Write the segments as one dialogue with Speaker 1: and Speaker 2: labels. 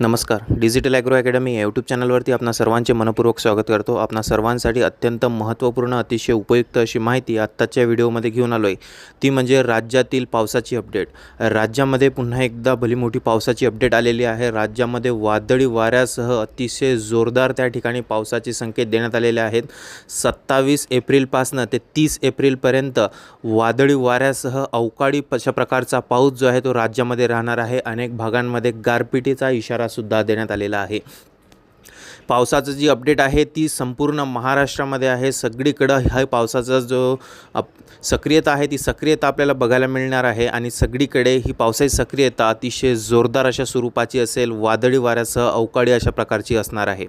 Speaker 1: नमस्कार. Digital agro academy या YouTube चॅनलवरती आपणा सर्वांचे मनपूर्वक स्वागत करतो. आपणा सर्वांसाठी अत्यंत महत्त्वपूर्ण अतिशय उपयुक्त अशी माहिती आत्ताच्या व्हिडिओमध्ये घेऊन आलो आहे ती म्हणजे राज्यातील पावसाची अपडेट राज्यामध्ये पुन्हा एकदा भली मोठी पावसाची अपडेट आलेली आहे. राज्यामध्ये वादळी वाऱ्यासह अतिशय जोरदार त्या ठिकाणी पावसाचे संकेत देण्यात आलेले आहेत. सत्तावीस एप्रिलपासनं ते तीस एप्रिलपर्यंत वादळी वाऱ्यासह अवकाळी अशा प्रकारचा पाऊस जो आहे तो राज्यामध्ये राहणार आहे. अनेक भागांमध्ये गारपिटीचा इशारा इशारासुद्धा देण्यात आलेला आहे. पावसाचं जी अपडेट आहे ती संपूर्ण महाराष्ट्रामध्ये आहे. सगळीकडं हा पावसाचा जो अप सक्रियता आहे ती सक्रियता आपल्याला बघायला मिळणार आहे. आणि सगळीकडे ही पावसाची सक्रियता अतिशय जोरदार अशा स्वरूपाची असेल वादळी वाऱ्यासह अवकाळी अशा प्रकारची असणार आहे.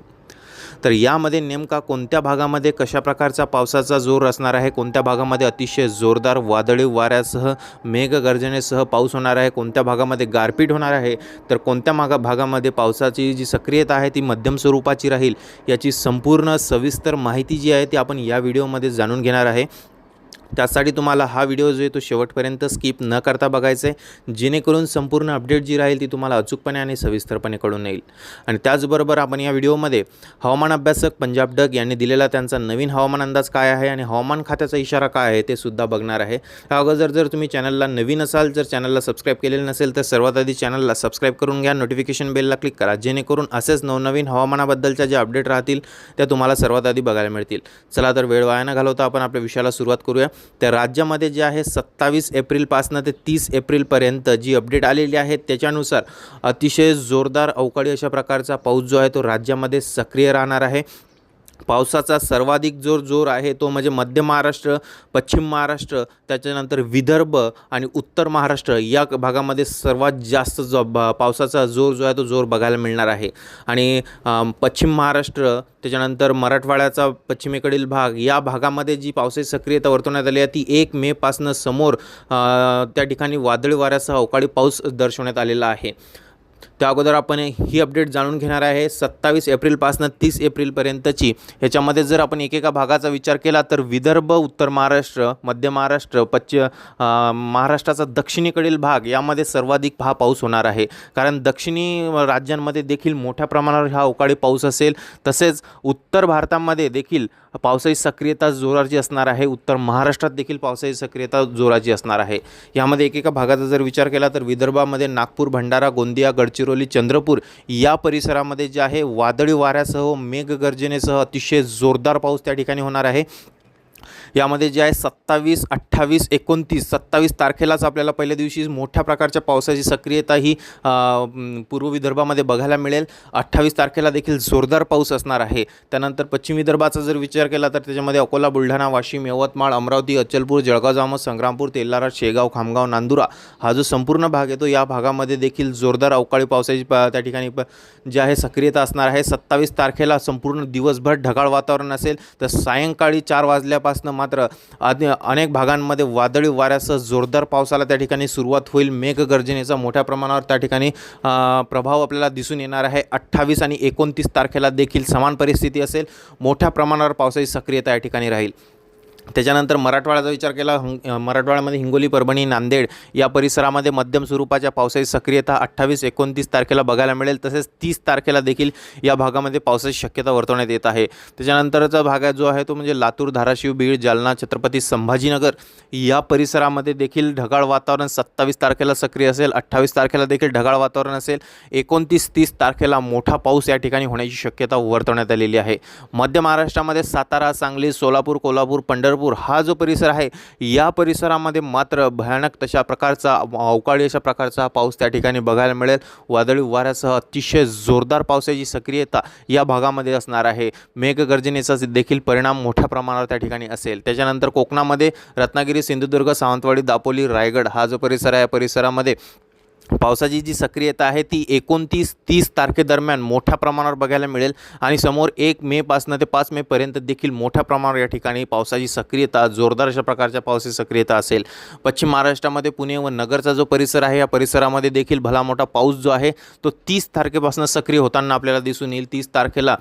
Speaker 1: तर यामध्ये नेमका कोणत्या भागामध्ये कशा प्रकारचा पावसाचा जोर असणार आहे? कोणत्या भागामध्ये अतिशय जोरदार वादळी वाऱ्यासह मेघगर्जनेसह पाऊस होणार आहे? कोणत्या भागामध्ये गारपीट होणार आहे? तर कोणत्या मागा भागामध्ये पावसाची जी सक्रियता आहे ती मध्यम स्वरूपाची राहील याची संपूर्ण सविस्तर माहिती जी आहे ती आपण या व्हिडिओमध्ये जाणून घेणार आहे. त्यासाठी तुम्हाला हा व्हिडिओ जो आहे तो शेवटपर्यंत स्किप न करता बघायचा आहे. जेणेकरून संपूर्ण अपडेट जी राहील ती तुम्हाला अचूकपणे आणि सविस्तरपणे कळून येईल. आणि त्याचबरोबर आपण या व्हिडिओमध्ये हवामान अभ्यासक पंजाब डग यांनी दिलेला त्यांचा नवीन हवामान अंदाज काय आहे आणि हवामान खात्याचा इशारा काय आहे ते सुद्धा बघणार आहे. त्या अगोदर जर तुम्ही चॅनलला नवीन असाल जर चॅनलला सबस्क्राईब केलेलं नसेल तर सर्वात आधी चॅनलला सबस्क्राईब करून घ्या. नोटिफिकेशन बेलला क्लिक करा. जेणेकरून असेच नवनवीन हवामानाबद्दलच्या ज्या अपडेट राहतील त्या तुम्हाला सर्वात आधी बघायला मिळतील. चला तर वेळ वाया न घालवता आपण आपल्या विषयाला सुरुवात करूया. तर राज्यामध्ये जे आहे सत्तावीस एप्रिलपासनं ते तीस एप्रिलपर्यंत जी अपडेट आलेली आहे त्याच्यानुसार अतिशय जोरदार अवकाळी अशा प्रकारचा पाऊस जो आहे तो राज्यामध्ये सक्रिय राहणार आहे. पावसाचा सर्वाधिक जोर जोर आहे तो म्हणजे मध्य महाराष्ट्र पश्चिम महाराष्ट्र त्याच्यानंतर विदर्भ आणि उत्तर महाराष्ट्र या भागामध्ये सर्वात जास्त जो पावसाचा जोर जो आहे तो जोर बघायला मिळणार आहे. आणि पश्चिम महाराष्ट्र त्याच्यानंतर मराठवाड्याचा पश्चिमेकडील भाग या भागामध्ये जी पावसाची सक्रियता वर्तवण्यात आली आहे ती एक मेपासनं समोर त्या ठिकाणी वादळी वाऱ्यासह अवकाळी पाऊस दर्शवण्यात आलेला आहे. त्या अगोदर आपण ही अपडेट जाणून घेणार आहे सत्तावीस एप्रिलपासनं तीस एप्रिलपर्यंतची ह्याच्यामध्ये जर आपण एकेका भागाचा विचार केला तर विदर्भ उत्तर महाराष्ट्र मध्य महाराष्ट्र पश्चिम महाराष्ट्राचा दक्षिणेकडील भाग यामध्ये सर्वाधिक हा पाऊस होणार आहे. कारण दक्षिणी राज्यांमध्ये देखील मोठ्या प्रमाणावर हा अवकाळी पाऊस असेल. तसेच उत्तर भारतामध्ये देखील पावसाची सक्रियता जोराची असणार आहे. उत्तर महाराष्ट्रात देखील पावसाची सक्रियता जोराची असणार आहे. यामध्ये एकेका भागाचा जर विचार केला तर विदर्भामध्ये नागपूर भंडारा गोंदिया गडचिरोली चंद्रपूर या परिसरामध्ये जे आहे वादळी वाऱ्यासह मेघगर्जनेसह अतिशय जोरदार पाऊस त्या ठिकाणी होणार आहे. यामध्ये जे आहे सत्तावीस अठ्ठावीस एकोणतीस सत्तावीस तारखेलाच आपल्याला पहिल्या दिवशी मोठ्या प्रकारच्या पावसाची सक्रियता ही पूर्व विदर्भामध्ये बघायला मिळेल. अठ्ठावीस तारखेला देखील जोरदार पाऊस असणार आहे. त्यानंतर पश्चिम विदर्भाचा जर विचार केला तर त्याच्यामध्ये अकोला बुलढाणा वाशिम यवतमाळ अमरावती अचलपूर जळगाव जामोद संग्रामपूर तेलारा शेगाव खामगाव नांदुरा हा जो संपूर्ण भाग येतो या भागामध्ये देखील जोरदार अवकाळी पावसाची प त्या ठिकाणी प जे आहे सक्रियता असणार आहे. सत्तावीस तारखेला संपूर्ण दिवसभर ढगाळ वातावरण असेल. तर सायंकाळी चार वाजल्यापासून मात्र अनेक भागांमध्ये वादळी वाऱ्यासह जोरदार पावसाला त्या ठिकाणी सुरुवात होईल. मेघगर्जनेचा मोठ्या प्रमाणावर त्या ठिकाणी प्रभाव आपल्याला दिसून येणार आहे. अठ्ठावीस आणि एकोणतीस तारखेला देखील समान परिस्थिती असेल. मोठ्या प्रमाणावर पावसाची सक्रियता या ठिकाणी राहील. त्याच्यानंतर मराठवाड्याचा विचार केला हं मराठवाड्यामध्ये हिंगोली परभणी नांदेड या परिसरामध्ये मध्यम स्वरूपाच्या पावसाची सक्रियता अठ्ठावीस एकोणतीस तारखेला बघायला मिळेल. तसेच तीस तारखेला देखील या भागामध्ये पावसाची शक्यता वर्तवण्यात येत आहे. त्याच्यानंतरचा भाग जो आहे तो म्हणजे लातूर धाराशिव बीड जालना छत्रपती संभाजीनगर या परिसरामध्ये देखील ढगाळ वातावरण सत्तावीस तारखेला सक्रिय असेल अठ्ठावीस तारखेला देखील ढगाळ वातावरण असेल एकोणतीस तीस तारखेला मोठा पाऊस या ठिकाणी होण्याची शक्यता वर्तवण्यात आलेली आहे. मध्य महाराष्ट्रामध्ये सातारा सांगली सोलापूर कोल्हापूर पंढर पंढरपूर हा जो परिसर आहे या परिसरामध्ये मात्र भयानक तशा प्रकारचा अवकाळी अशा प्रकारचा पाऊस त्या ठिकाणी बघायला मिळेल. वादळी वाऱ्यासह अतिशय जोरदार पावसाची सक्रियता या भागामध्ये असणार आहे. मेघगर्जनेचा देखील परिणाम मोठ्या प्रमाणावर त्या ठिकाणी असेल. त्याच्यानंतर कोकणामध्ये रत्नागिरी सिंधुदुर्ग सावंतवाडी दापोली रायगड हा जो परिसर आहे या परिसरामध्ये पावसाची जी सक्रियता आहे ती एकोणतीस तीस तारखेदरम्यान मोठ्या प्रमाणावर बघायला मिळेल. आणि समोर एक मेपासनं ते पाच मेपर्यंत देखील मोठ्या प्रमाणावर या ठिकाणी पावसाची सक्रियता जोरदार अशा प्रकारच्या पावसाची सक्रियता असेल. पश्चिम महाराष्ट्रामध्ये पुणे व नगरचा जो परिसर आहे या परिसरामध्ये देखील भला मोठा पाऊस जो आहे तो तीस तारखेपासून सक्रिय होताना आपल्याला दिसून येईल. तीस तारखेला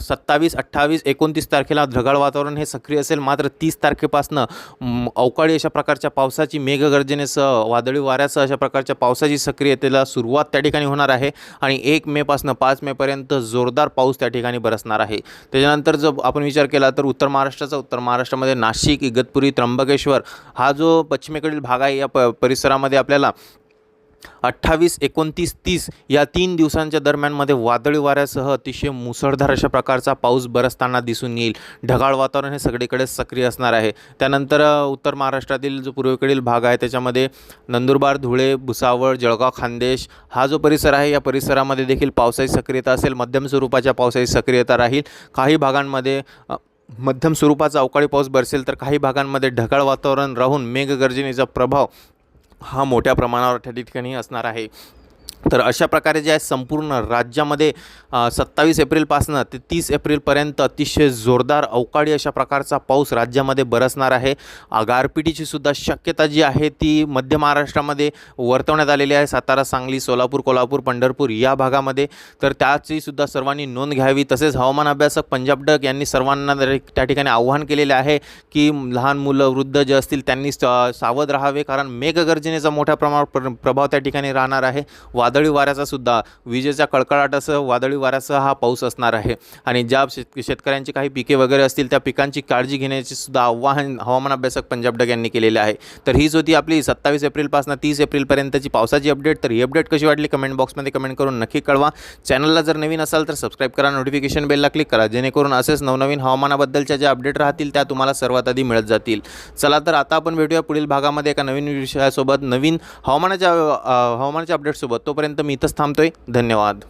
Speaker 1: सत्तावीस अठ्ठावीस एकोणतीस तारखेला ढगाळ वातावरण हे सक्रिय असेल. मात्र तीस तारखेपासून अवकाळी अशा प्रकारच्या पावसाची मेघगर्जनेसह वादळी वाऱ्यासह अशा प्रकारच्या पावसा पावसाची सक्रियतेला सुरुवात त्या ठिकाणी होणार आहे आणि एक मेपासनं पाच मेपर्यंत जोरदार पाऊस त्या ठिकाणी बरसणार आहे. त्याच्यानंतर जर आपण विचार केला तर उत्तर महाराष्ट्राचा उत्तर महाराष्ट्रामध्ये नाशिक इगतपुरी त्र्यंबकेश्वर हा जो पश्चिमेकडील भाग आहे या प परिसरामध्ये आपल्याला अठ्ठावीस एकोणतीस तीस या तीन दिवसांच्या दरम्यानमध्ये वादळी वाऱ्यासह अतिशय मुसळधार अशा प्रकारचा पाऊस बरसताना दिसून येईल. ढगाळ वातावरण हे सगळीकडे सक्रिय असणार आहे. त्यानंतर उत्तर महाराष्ट्रातील जो पूर्वेकडील भाग आहे त्याच्यामध्ये नंदुरबार धुळे भुसावळ जळगाव खानदेश हा जो परिसर आहे या परिसरामध्ये देखील पावसाची सक्रियता असेल. मध्यम स्वरूपाच्या पावसाची सक्रियता राहील. काही भागांमध्ये मध्यम स्वरूपाचा अवकाळी पाऊस बरसेल तर काही भागांमध्ये ढगाळ वातावरण राहून मेघगर्जनेचा प्रभाव हा मोठ्या प्रमाणावर त्या ठिकाणी असणार आहे. तर अशा प्रकारे जे आहे संपूर्ण राज्यामध्ये सत्तावीस एप्रिलपासनं ते तीस एप्रिलपर्यंत अतिशय जोरदार अवकाळी अशा प्रकारचा पाऊस राज्यामध्ये बरसणार आहे. गारपिटीची सुद्धा शक्यता जी आहे ती मध्य महाराष्ट्रामध्ये वर्तवण्यात आलेली आहे. सातारा सांगली सोलापूर कोल्हापूर पंढरपूर या भागामध्ये. तर त्याची सुद्धा सर्वांनी नोंद घ्यावी. तसेच हवामान अभ्यासक पंजाब डक यांनी सर्वांना त्या ठिकाणी आव्हान केलेले आहे की लहान मुलं वृद्ध जे असतील त्यांनी सावध राहावे. कारण मेघगर्जनेचा मोठ्या प्रमाणावर प्र प्रभाव त्या ठिकाणी राहणार आहे. वादळी वाऱ्याचा सुद्धा विजेच्या कडकडाटासह वादळी वाऱ्यासह हा पाऊस असणार आहे. आणि ज्या शेत शेतकऱ्यांची काही पिके वगैरे असतील त्या पिकांची काळजी घेण्याचे सुद्धा आव्हान हवामान अभ्यासक पंजाब डग यांनी केलेले आहे. तर हीच होती आपली सत्तावीस एप्रिलपासून तीस एप्रिलपर्यंतची पावसाची अपडेट. तर ही अपडेट कशी वाटली कमेंट बॉक्समध्ये कमेंट करून नक्की कळवा. चॅनलला जर नवीन असाल तर सबस्क्राईब करा नोटिफिकेशन बेलला क्लिक करा जेणेकरून असेच नवनवीन हवामानाबद्दलच्या ज्या अपडेट राहतील त्या तुम्हाला सर्वात आधी मिळत जातील. चला तर आता आपण भेटूया पुढील भागामध्ये एका नवीन विषयासोबत नवीन हवामानाच्या हवामानाच्या अपडेटसोबत. तोपर्यंत मी इथंच थांबतोय. धन्यवाद.